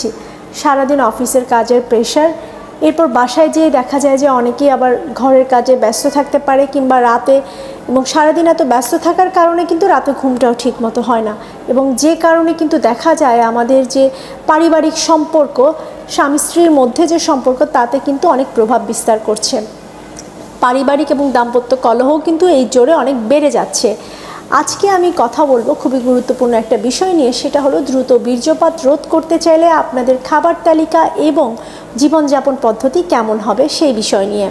দিচ্ছি সারাদিন অফিসের কাজের প্রেশার এরপর বাসায় যেয়ে দেখা যায় যে অনেকেই আবার ঘরের কাজে ব্যস্ত থাকতে পারে কিংবা রাতে এবং সারাদিন এত ব্যস্ত থাকার কারণে কিন্তু রাতে ঘুমটাও ঠিক মতো হয় না। এবং যে কারণে কিন্তু দেখা যায় আমাদের যে পারিবারিক সম্পর্ক, স্বামী স্ত্রীর মধ্যে যে সম্পর্ক তাতে কিন্তু অনেক প্রভাব বিস্তার করছে। পারিবারিক এবং দাম্পত্য কলহও কিন্তু এই জোরে অনেক বেড়ে যাচ্ছে। আজকে আমি কথা বলব খুবই গুরুত্বপূর্ণ একটা বিষয় নিয়ে, সেটা হলো দ্রুত বীর্যপাত রোধ করতে চাইলে আপনাদের খাবার তালিকা এবং জীবনযাপন পদ্ধতি কেমন হবে সেই বিষয় নিয়ে।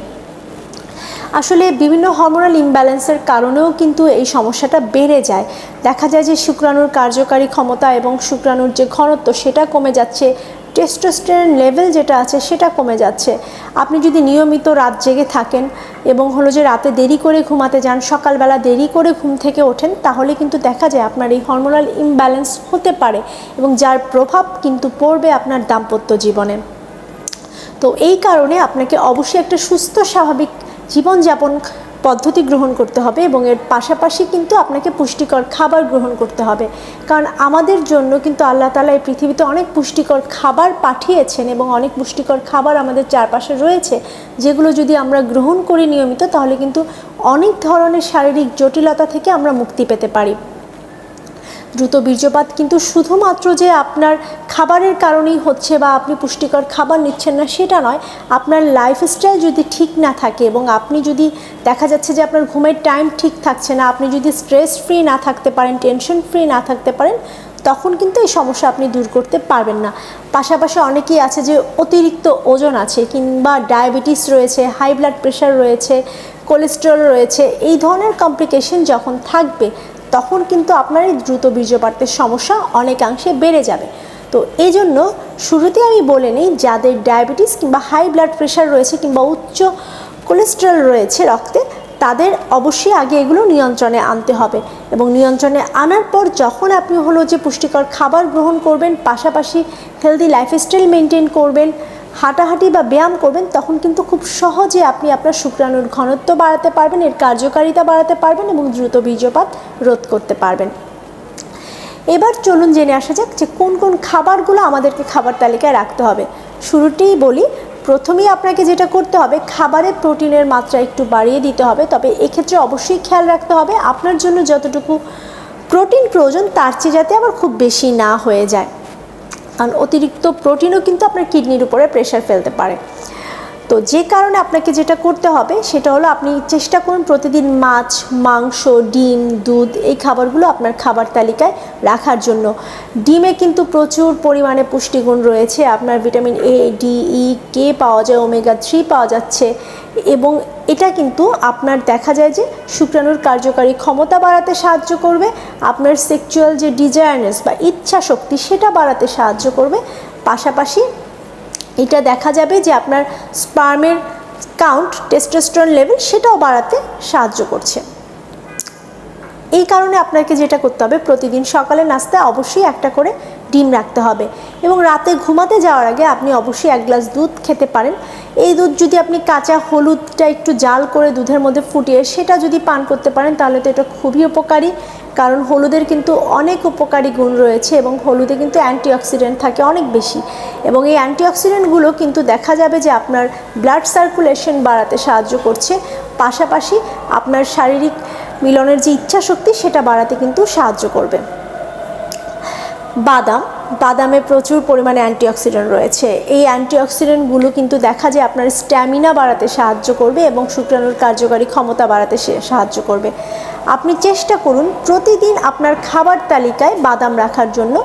আসলে বিভিন্ন হরমোনাল ইমব্যালেন্সের কারণেও কিন্তু এই সমস্যাটা বেড়ে যায়। দেখা যায় যে শুক্রাণুর কার্যকারী ক্ষমতা এবং শুক্রাণুর যে ঘনত্ব, সেটা কমে যাচ্ছে। টেস্টোস্টেরন লেভেল যেটা আছে সেটা কমে যাচ্ছে। আপনি যদি নিয়মিত রাত জেগে থাকেন এবং হলো যে রাতে দেরি করে ঘুমাতে যান, সকালবেলা দেরি করে ঘুম থেকে ওঠেন, তাহলে কিন্তু দেখা যায় আপনার এই হরমোনাল ইমব্যালেন্স হতে পারে এবং যার প্রভাব কিন্তু পড়বে আপনার দাম্পত্য জীবনে। তো এই কারণে আপনাকে অবশ্যই একটা সুস্থ, স্বাভাবিক জীবনযাপন পদ্ধতি গ্রহণ করতে হবে এবং এর পাশাপাশি কিন্তু আপনাকে পুষ্টিকর খাবার গ্রহণ করতে হবে। কারণ আমাদের জন্য কিন্তু আল্লাহ তালা এই পৃথিবীতে অনেক পুষ্টিকর খাবার পাঠিয়েছেন এবং অনেক পুষ্টিকর খাবার আমাদের চারপাশে রয়েছে, যেগুলো যদি আমরা গ্রহণ করি নিয়মিত, তাহলে কিন্তু অনেক ধরনের শারীরিক জটিলতা থেকে আমরা মুক্তি পেতে পারি। দ্রুত বীর্যপাত, কিন্তু শুধুমাত্র যে আপনার খাবারের কারণেই হচ্ছে বা আপনি পুষ্টিকর খাবার নিচ্ছেন না, সেটা নয়। আপনার লাইফস্টাইল যদি ঠিক না থাকে এবং আপনি যদি দেখা যাচ্ছে যে আপনার ঘুমের টাইম ঠিক থাকছে না, আপনি যদি স্ট্রেস ফ্রি না থাকতে পারেন টেনশন ফ্রি না থাকতে পারেন, তখন কিন্তু এই সমস্যা আপনি দূর করতে পারবেন না। পাশাপাশি অনেকেই আছে যে অতিরিক্ত ওজন আছে কিংবা ডায়াবেটিস রয়েছে হাই ব্লাড প্রেশার রয়েছে কোলেস্টেরল রয়েছে, এই ধরনের কমপ্লিকেশন যখন থাকবে তখন কিন্তু আপনার এই দ্রুত বীর্যপাতের সমস্যা অনেকাংশে বেড়ে যাবে। তো এই জন্য শুরুতে আমি বলে নিই, যাদের ডায়াবেটিস কিংবা হাই ব্লাড প্রেশার রয়েছে কিংবা উচ্চ কোলেস্টেরল রয়েছে রক্তে, তাদের অবশ্যই আগে এগুলো নিয়ন্ত্রণে আনতে হবে এবং নিয়ন্ত্রণে আনার পর যখন আপনি হলো যে পুষ্টিকর খাবার গ্রহণ করবেন, পাশাপাশি হেলদি লাইফস্টাইল মেনটেন করবেন হাঁটাহাঁটি বা ব্যায়াম করবেন, তখন কিন্তু খুব সহজে আপনি আপনার শুক্রাণুর ঘনত্ব বাড়াতে পারবেন, এর কার্যকারিতা বাড়াতে পারবেন এবং দ্রুত বীর্যপাত রোধ করতে পারবেন। এবার চলুন জেনে আসা যাক যে কোন কোন খাবারগুলো আমাদেরকে খাবার তালিকায় রাখতে হবে। শুরুতেই বলি, প্রথমেই আপনাকে যেটা করতে হবে খাবারে প্রোটিনের মাত্রা একটু বাড়িয়ে দিতে হবে, তবে এক্ষেত্রে অবশ্যই খেয়াল রাখতে হবে, আপনার জন্য যতটুকু প্রোটিন প্রয়োজন তার চেয়ে যাতে আবার খুব বেশি না হয়ে যায়। কারণ অতিরিক্ত প্রোটিনও কিন্তু আপনার কিডনির উপরে প্রেশার ফেলতে পারে। তো যে কারণে আপনাকে যেটা করতে হবে, সেটা হলো আপনি চেষ্টা করুন প্রতিদিন মাছ, মাংস, ডিম, দুধ এই খাবারগুলো আপনার খাবার তালিকায় রাখার জন্য। ডিমে কিন্তু প্রচুর পরিমাণে পুষ্টিগুণ রয়েছে। আপনার ভিটামিন এ ডি ই কে পাওয়া যায়, ওমেগা থ্রি পাওয়া যাচ্ছে এবং এটা কিন্তু আপনার দেখা যায় যে শুক্রাণুর কার্যকারী ক্ষমতা বাড়াতে সাহায্য করবে, আপনার সেক্সুয়াল যে ডিজায়ারনেস বা ইচ্ছা শক্তি সেটা বাড়াতে সাহায্য করবে। পাশাপাশি এটা দেখা যাবে যে আপনার স্পার্মের কাউন্ট টেস্টোস্টেরন লেভেল সেটাও বাড়াতে সাহায্য করছে। এই কারণে আপনাকে যেটা করতে হবে, প্রতিদিন সকালে নাস্তায় অবশ্যই একটা করে ডিম রাখতে হবে। এবং রাতে ঘুমাতে যাওয়ার আগে আপনি অবশ্যই এক গ্লাস দুধ খেতে পারেন। এই দুধ যদি আপনি কাঁচা হলুদটা একটু জাল করে দুধের মধ্যে ফুটিয়ে সেটা যদি পান করতে পারেন, তাহলে তো এটা খুবই উপকারী। কারণ হলুদের কিন্তু অনেক উপকারী গুণ রয়েছে এবং হলুদে কিন্তু অ্যান্টিঅক্সিডেন্ট থাকে অনেক বেশি। এবং এই অ্যান্টিঅক্সিডেন্টগুলো কিন্তু দেখা যাবে যে আপনার ব্লাড সার্কুলেশন বাড়াতে সাহায্য করছে। পাশাপাশি আপনার শারীরিক মিলনের যে ইচ্ছা শক্তি সেটা বাড়াতে কিন্তু সাহায্য করবে। বাদাম, বাদামে প্রচুর পরিমাণে অ্যান্টিঅক্সিডেন্ট রয়েছে। এই অ্যান্টিঅক্সিডেন্টগুলো কিন্তু দেখা যায় আপনার স্ট্যামিনা বাড়াতে সাহায্য করবে এবং শুক্রাণুর কার্যকারী ক্ষমতা বাড়াতে সাহায্য করবে। আপনি চেষ্টা করুন প্রতিদিন আপনার খাবার তালিকায় বাদাম রাখার জন্য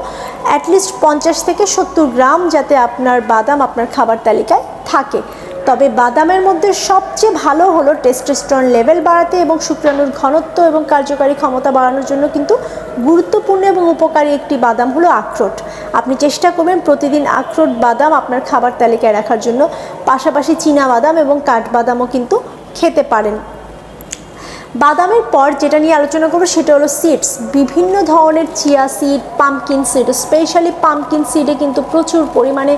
অ্যাটলিস্ট পঞ্চাশ থেকে সত্তর গ্রাম যাতে আপনার বাদাম আপনার খাবার তালিকায় থাকে। তবে বাদামের মধ্যে সবচেয়ে ভালো হলো টেস্টোস্টেরন লেভেল বাড়াতে এবং শুক্রাণুর ঘনত্ব এবং কার্যকারী ক্ষমতা বাড়ানোর জন্য কিন্তু গুরুত্বপূর্ণ এবং উপকারী একটি বাদাম হলো আখরোট। আপনি চেষ্টা করবেন প্রতিদিন আখরোট বাদাম আপনার খাবার তালিকায় রাখার জন্য। পাশাপাশি চীনা বাদাম এবং কাঠবাদামও কিন্তু খেতে পারেন। বাদামের পর যেটা নিয়ে আলোচনা করব সেটা হলো সিডস বিভিন্ন ধরনের chia seed pumpkin seed specially pumpkin সিডে কিন্তু প্রচুর পরিমাণে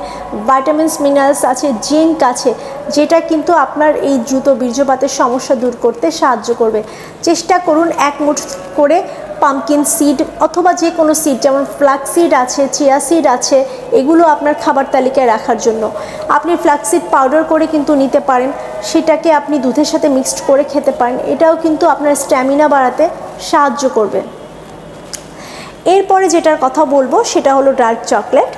ভাইটামিনস মিনারেলস আছে জিঙ্ক আছে, যেটা কিন্তু আপনার এই দ্রুত বীর্যপাতের সমস্যা দূর করতে সাহায্য করবে। চেষ্টা করুন এক মুঠ করে পামকিন সিড অথবা যে কোনো সিড যেমন ফ্লাক্স সিড আছে চিয়া সিড আছে, এগুলো আপনার খাবার তালিকায় রাখার জন্য। আপনি ফ্লাক্স সিড পাউডার করে কিন্তু নিতে পারেন। সেটাকে আপনি দুধের সাথে মিক্সড করে খেতে পারেন। এটাও কিন্তু আপনার স্ট্যামিনা বাড়াতে সাহায্য করবে। এরপরে যেটার কথা বলব, সেটা হলো ডার্ক চকলেট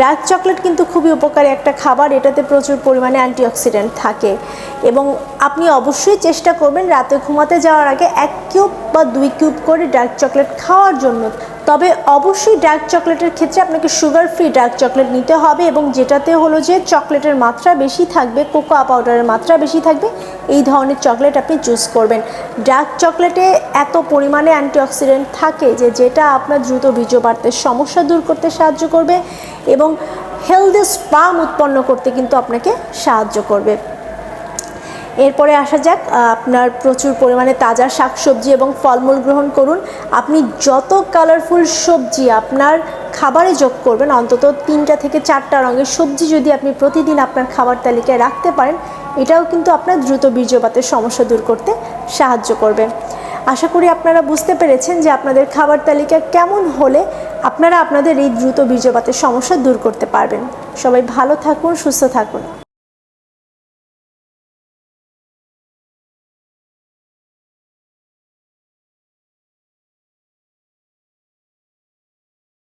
ডার্ক চকলেট কিন্তু খুবই উপকারী একটা খাবার। এটাতে প্রচুর পরিমাণে অ্যান্টিঅক্সিডেন্ট থাকে এবং আপনি অবশ্যই চেষ্টা করবেন রাতে ঘুমাতে যাওয়ার আগে এক কিউব বা দুই কিউব করে ডার্ক চকলেট খাওয়ার জন্য। তবে অবশ্যই ডার্ক চকলেটের ক্ষেত্রে আপনাকে সুগার ফ্রি ডার্ক চকলেট নিতে হবে এবং যেটাতে হলো যে চকলেটের মাত্রা বেশি থাকবে কোকোয়া পাউডারের মাত্রা বেশি থাকবে, এই ধরনের চকলেট আপনি চুজ করবেন। ডার্ক চকলেটে এত পরিমাণে অ্যান্টিঅক্সিডেন্ট থাকে যে যেটা আপনার দ্রুত বীর্যপাতের সমস্যা দূর করতে সাহায্য করবে এবং হেলদি স্পাম উৎপন্ন করতে কিন্তু আপনাকে সাহায্য করবে। এরপরে আসা যাক আপনার প্রচুর পরিমাণে তাজা শাকসবজি এবং ফলমূল গ্রহণ করুন। আপনি যত কালারফুল সবজি আপনার খাবারে যোগ করবেন, অন্তত তিনটা থেকে চারটা রঙের সবজি যদি আপনি প্রতিদিন আপনার খাবার তালিকায় রাখতে পারেন, এটাও কিন্তু আপনার দ্রুত বীর্যপাতের সমস্যা দূর করতে সাহায্য করবে। আশা করি আপনারা বুঝতে পেরেছেন যে আপনাদের খাবার তালিকা কেমন হলে আপনারা আপনাদের এই দ্রুত বীর্যপাতের সমস্যা দূর করতে পারবেন। সবাই ভালো থাকুন, সুস্থ থাকুন।